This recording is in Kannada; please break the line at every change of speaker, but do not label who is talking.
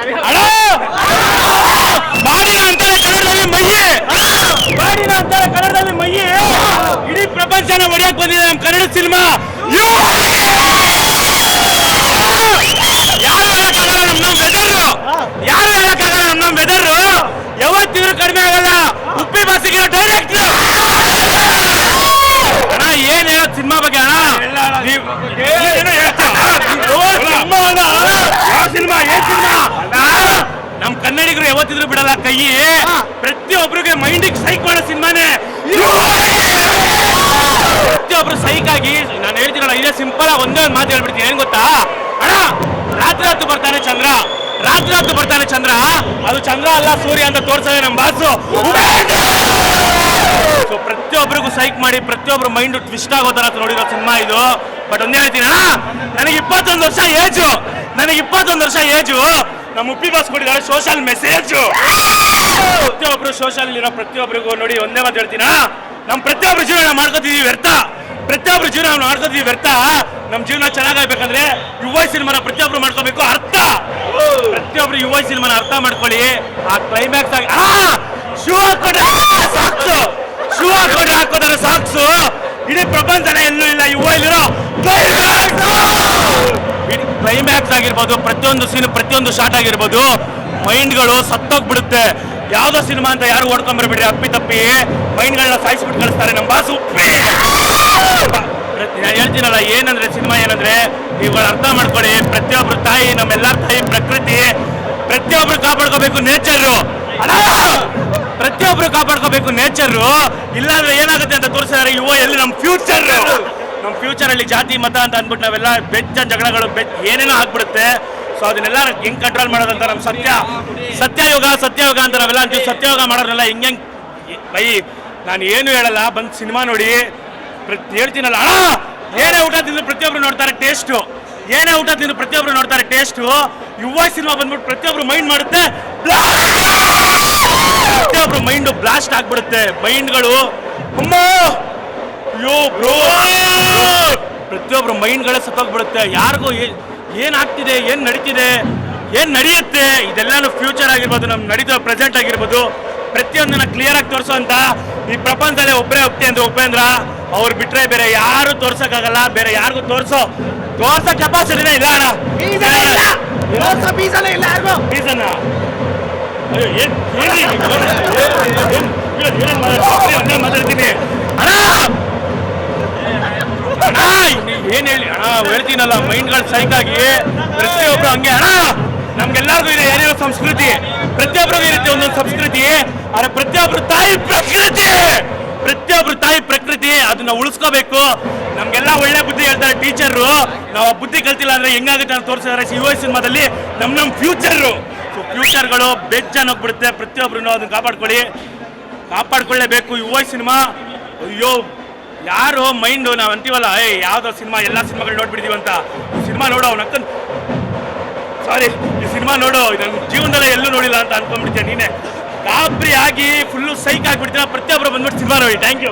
ಅಣ್ಣ ಮಾಡಿನ ಅಂತಾರೆ ಕನ್ನಡದಲ್ಲಿ ಮಯ್ಯಿ ಮಾಡಿನ ಅಂತಾರೆ ಕನ್ನಡದಲ್ಲಿ ಮಯ್ಯಿ ಇಡೀ ಪ್ರಪಂಚನ ಹೊಡೆಯಕ್ ಬಂದಿದೆ ನಮ್ಮ ಕನ್ನಡ ಸಿನಿಮಾ ನಮ್ ಯಾವತ್ತಿದ್ರು ಬಿಡಲ್ಲ ಕೈ ಪ್ರತಿಯೊಬ್ಬರಿಗೆ ಮೈಂಡಿಗೆ ಸೈಕ್ ಮಾಡೋ ಸಿನಿಮಾನೇ. ಪ್ರತಿಯೊಬ್ರು ಸೈಕ್ ಆಗಿ ನಾನು ಹೇಳ್ತೀನಲ್ಲ ಇದೇ ಸಿಂಪಲ್ ಆಗಿ ಒಂದೇ ಒಂದು ಮಾತು ಹೇಳ್ಬಿಡ್ತೀನಿ ಏನ್ ಗೊತ್ತಾ? ಅಣ್ಣ ರಾತ್ರಿ ಹೊತ್ತು ಬರ್ತಾನೆ ಚಂದ್ರ. ರಾತ್ರಿ ಹೊತ್ತು ಬರ್ತಾನೆ ಚಂದ್ರ. ಅದು ಚಂದ್ರ ಅಲ್ಲ ಸೂರ್ಯ ಅಂತ ತೋರ್ಸೋದೆ ನಮ್ಮ ಬಾಸು. ಸೊ ಪ್ರತಿಯೊಬ್ಬರಿಗೂ ಸೈಕ್ ಮಾಡಿ ಪ್ರತಿಯೊಬ್ಬರು ಮೈಂಡ್ ಟ್ವಿಸ್ಟ್ ಆಗೋ ತರ ನೋಡಿರೋ ಸಿನಿಮಾ ಇದು. ಬಟ್ ಒಂದೇ ಹೇಳ್ತೀನಿ ಅಣ್ಣ ನನಗೆ ಇಪ್ಪತ್ತೊಂದು ವರ್ಷ ಏಜು. ನನಗೆ ಇಪ್ಪತ್ತೊಂದು ವರ್ಷ ಏಜು. ನಮ್ಮ ಉಪ್ಪಿ ಬಾಸ್ ಕೊಟ್ಟಿದ್ದಾರೆ ಸೋಷಿಯಲ್ ಮೆಸೇಜ್ ಪ್ರತಿಯೊಬ್ರು ಸೋಷಿಯಲ್ ಇರೋ ಪ್ರತಿಯೊಬ್ಬರಿಗೂ ನೋಡಿ ಒಂದೇ ಮಾತು ಹೇಳ್ತೀನ? ನಮ್ಮ ಪ್ರತಿಯೊಬ್ಬರು ಜೀವನ ಮಾಡ್ಕೋತೀವಿ ವ್ಯರ್ಥ. ಪ್ರತಿಯೊಬ್ಬರು ಜೀವನ ನಾವು ಮಾಡ್ಕೋತಿದೀವಿ ವ್ಯರ್ಥ. ನಮ್ಮ ಜೀವನ ಚೆನ್ನಾಗಾಗ್ಬೇಕಂದ್ರೆ ಯುವ ಸಿನಿಮಾನ ಪ್ರತಿಯೊಬ್ರು ಮಾಡ್ಕೋಬೇಕು ಅರ್ಥ. ಪ್ರತಿಯೊಬ್ರು ಯುವ ಸಿನಿಮಾನ ಅರ್ಥ ಮಾಡ್ಕೊಳ್ಳಿ. ಆ ಕ್ಲೈಮ್ಯಾಕ್ಸ್ ಆಗಿ ಸಾಕ್ಸು. ಶೂ ಹಾಕೊಂಡ್ರೆ ಹಾಕೋದಾರೆ ಸಾಕ್ಸು. ಇಡೀ ಪ್ರಪಂಚನ ಎಲ್ಲೂ ಇಲ್ಲ, ಯುವ ಇಲ್ಲಿರೋ ಕ್ಲೈಮ್ಯಾಕ್ಸ್ ಆಗಿರ್ಬೋದು, ಪ್ರತಿಯೊಂದು ಸೀನ್ ಪ್ರತಿಯೊಂದು ಶಾಟ್ ಆಗಿರ್ಬೋದು ಮೈಂಡ್ಗಳು ಸತ್ತೋಗ್ಬಿಡುತ್ತೆ. ಯಾವುದೋ ಸಿನಿಮಾ ಅಂತ ಯಾರು ಓಡ್ಕೊಂಬರ್ಬೇಡಿ ಅಪ್ಪಿ ತಪ್ಪಿ ಮೈಂಡ್ಗಳನ್ನ ಸಾಯಿಸ್ಬಿಟ್ಟು ಕಳಿಸ್ತಾರೆ ನಮ್ಮ ಬಾಸು. ಹೇಳ್ತೀನಲ್ಲ, ಏನಂದ್ರೆ ಸಿನಿಮಾ ಏನಂದ್ರೆ, ಇವುಗಳ ಅರ್ಥ ಮಾಡ್ಕೊಳ್ಳಿ, ಪ್ರತಿಯೊಬ್ರು ತಾಯಿ, ನಮ್ಮೆಲ್ಲರ ತಾಯಿ ಪ್ರಕೃತಿ, ಪ್ರತಿಯೊಬ್ರು ಕಾಪಾಡ್ಕೋಬೇಕು ನೇಚರು ಪ್ರತಿಯೊಬ್ರು ಕಾಪಾಡ್ಕೋಬೇಕು ನೇಚರು ಇಲ್ಲಾಂದ್ರೆ ಏನಾಗುತ್ತೆ ಅಂತ ತೋರಿಸಿದ್ರೆ ಯುವ ಎಲ್ಲಿ ನಮ್ಮ ಫ್ಯೂಚರ್ ನಮ್ಮ ಫ್ಯೂಚರಲ್ಲಿ ಜಾತಿ, ಮತ ಅಂತ ಅಂದ್ಬಿಟ್ಟು ನಾವೆಲ್ಲ ಬೆಚ್ಚ ಜಗಳಗಳು, ಬೆಚ್ಚ ಏನೇನೋ ಆಗ್ಬಿಡುತ್ತೆ. ಸೊ ಅದನ್ನೆಲ್ಲ ಹೆಂಗೆ ಕಂಟ್ರೋಲ್ ಮಾಡೋದಂತ ನಮ್ಮ ಸತ್ಯ, ಸತ್ಯಯೋಗ ಸತ್ಯಯೋಗ ಅಂತ ನಾವೆಲ್ಲ ಅಂತೀವಿ. ಸತ್ಯಯೋಗ ಮಾಡೋದ್ರಲ್ಲ ಹೆಂಗೆ ಹೆಂಗೆ ಬೈ, ನಾನು ಏನು ಹೇಳಲ್ಲ, ಬಂದು ಸಿನಿಮಾ ನೋಡಿ. ಪ್ರತಿ, ಹೇಳ್ತೀನಲ್ಲ ಅಣ್ಣ ಏನೇ ಊಟ ತಿಂದು ಪ್ರತಿಯೊಬ್ಬರು ನೋಡ್ತಾರೆ ಟೇಸ್ಟು ಏನೇ ಊಟ ತಿಂದು ಪ್ರತಿಯೊಬ್ಬರು ನೋಡ್ತಾರೆ ಟೇಸ್ಟು ಯುವ ಸಿನಿಮಾ ಬಂದ್ಬಿಟ್ಟು ಪ್ರತಿಯೊಬ್ಬರು ಮೈಂಡ್ ಮಾಡುತ್ತೆ ಪ್ರತಿಯೊಬ್ಬರು ಮೈಂಡು ಬ್ಲಾಸ್ಟ್ ಆಗ್ಬಿಡುತ್ತೆ. ಮೈಂಡ್ಗಳು ಅಮ್ಮ! ಅಯ್ಯೋ ಬ್ರೋ ಪ್ರತಿಯೊಬ್ರು ಮೈಂಡ್ಗಳೇ ಸತ್ತೋಗ್ಬಿಡುತ್ತೆ. ಯಾರಿಗೂ ಏನು ಆಗ್ತಿದೆ ಏನು ನಡೀತಿದೆ ಏನು ನಡೆಯುತ್ತೆ ಇದೆಲ್ಲನೂ ಫ್ಯೂಚರ್ ಆಗಿರ್ಬೋದು ನಮ್ ನಡೀತೋ ಪ್ರೆಸೆಂಟ್ ಆಗಿರ್ಬೋದು. ಪ್ರತಿಯೊಂದನ್ನ ಕ್ಲಿಯರ್ ಆಗಿ ಅಂತ ಈ ಪ್ರಪಂಚದಲ್ಲಿ ಒಬ್ಬರೇ ಒಪ್ತಿ ಅಂದ್ರೆ ಉಪೇಂದ್ರ ಅವ್ರು ಬಿಟ್ಟರೆ ಬೇರೆ ಯಾರು ತೋರ್ಸೋಕ್ಕಾಗಲ್ಲ ಬೇರೆ ಯಾರಿಗೂ ತೋರಿಸೋ ತೋರ್ಸೋ ಕೆಪಾಸಿಟಿನೇ ಇಲ್ಲ ಅಣ್ಣ. ರೀಸನ್ ಅಯ್ಯೋ ಏನ್ ಏನ್ರಿ ಇದು? ಏನ್- ಏನ್- ಏನ್- ಏನ್ ಮಾತಾಡ್ತೀನಿ? ಒಂದೇ ಮಾತಾಡ್ತೀನಿ ಅಣ್ಣ ಅಣ್ಣ ನೀವ್ ಏನ್ ಹೇಳಿ? ಅಣ್ಣ ಹೇಳ್ತೀನಲ್ಲ, ಮೈಂಡ್ಗಳು ಸೈಕ್ ಆಗಿ ಪ್ರತಿಯೊಬ್ರು ಹಂಗೆ, ಅಣ್ಣ, ನಮ್ಗೆಲ್ಲರಿಗೂ ಇದೆ ಏನೇನೋ ಸಂಸ್ಕೃತಿ. ಪ್ರತಿಯೊಬ್ಬರಿಗೂ ಇರುತ್ತೆ ಒಂದೊಂದು ಸಂಸ್ಕೃತಿ. ಆದ್ರೆ ಪ್ರತಿಯೊಬ್ರು ತಾಯಿ ಪ್ರಕೃತಿ! ಪ್ರತಿಯೊಬ್ರು ತಾಯಿ ಪ್ರಕೃತಿ, ಅದನ್ನ ಉಳಿಸ್ಕೋಬೇಕು. ನಮ್ಗೆಲ್ಲ ಒಳ್ಳೆ ಬುದ್ಧಿ ಹೇಳ್ತಾರೆ ಟೀಚರು ನಾವು ಬುದ್ಧಿ ಕಲ್ತಿಲ್ಲ ಅಂದ್ರೆ ಹೆಂಗಾಗುತ್ತೆ ಅಂತ ತೋರಿಸಿದ್ರೆ ಯುವ ಸಿನಿಮಾದಲ್ಲಿ ನಮ್ ನಮ್ ಫ್ಯೂಚರ್ ಸೊ ಫ್ಯೂಚರ್ಗಳು ಹೋಗ್ಬಿಡುತ್ತೆ. ಪ್ರತಿಯೊಬ್ರು ಅದನ್ನ ಕಾಪಾಡ್ಕೊಳ್ಳಿ. ಕಾಪಾಡ್ಕೊಳ್ಳೇಬೇಕು. ಯುವ ಸಿನಿಮಾ. ಅಯ್ಯೋ ಯಾರು ಮೈಂಡು ನಾವು ಅಂತೀವಲ್ಲ, ಏ, ಯಾವುದೋ ಸಿನಿಮಾ, ಎಲ್ಲ ಸಿನಿಮಾಗಳು ನೋಡ್ಬಿಡ್ತೀವಿ ಅಂತ. ಈ ಸಿನಿಮಾ ನೋಡು, ಅವ್ನ ಸಾರಿ ಈ ಸಿನಿಮಾ ನೋಡು ನನ್ನ ಜೀವನದಲ್ಲೇ ಎಲ್ಲೂ ನೋಡಿಲ್ಲ ಅಂತ ಅನ್ಕೊಂಡ್ಬಿಡ್ತೀಯ ನೀನೆ. ಗಾಬರಿ ಆಗಿ ಫುಲ್ಲು ಸೈಕ್ ಆಗಿಬಿಡ್ತೀನಿ ಪ್ರತಿಯೊಬ್ಬರು ಬಂದ್ಬಿಟ್ಟು ಸಿನಿಮಾ ನೋಡಿ. Thank you